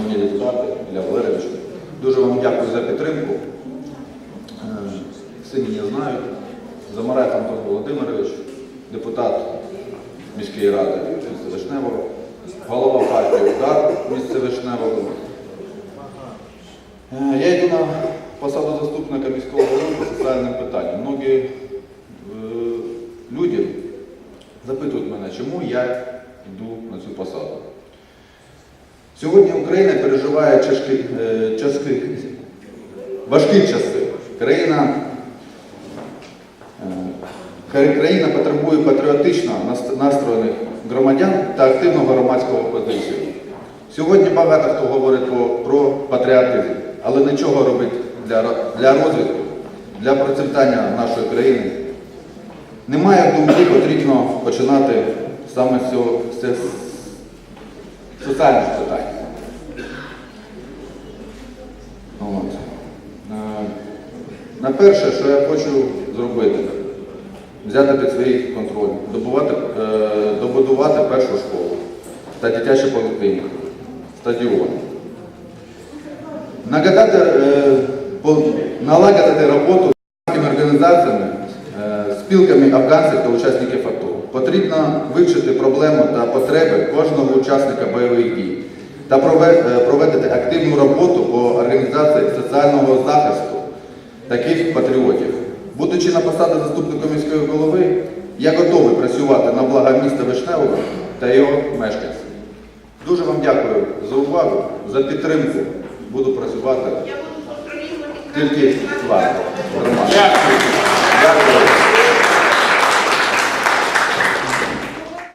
шановні депутати, Ілля Валерійович. Дуже вам дякую за підтримку. Е, всі мене знають. Замарев Антон Володимирович, депутат міської ради місця Вишневого, голова партії «Удар» місця Вишневого. Е, я йду на посаду заступника міського голови по соціальним питанням. Многі е, люди запитують мене, чому я йду на цю посаду. Сьогодні Україна переживає тяжкі, е, тяжкі, важкі часи. Країна, е, країна потребує патріотично настроєних громадян та активного громадського опозицію. Сьогодні багато хто говорить про, про патріотизм, але нічого робить для, для розвитку, для процвітання нашої країни. Немає думки, потрібно починати саме з цього з соціальних питань. На перше, що я хочу зробити, взяти під свій контроль, добувати, е, добудувати першу школу та дитячу поліклініку, стадіон. Нагадати, е, налагодити роботу з організаціями, е, спілками афганців та учасників АТО. Потрібно вивчити проблему та потреби кожного учасника бойових дій та прове- проводити активну роботу по організації соціального захисту таких патріотів. Будучи на посаді заступника міської голови, я готовий працювати на благо міста Вишневого та його мешканців. Дуже вам дякую за увагу, за підтримку. Буду працювати тільки з вами.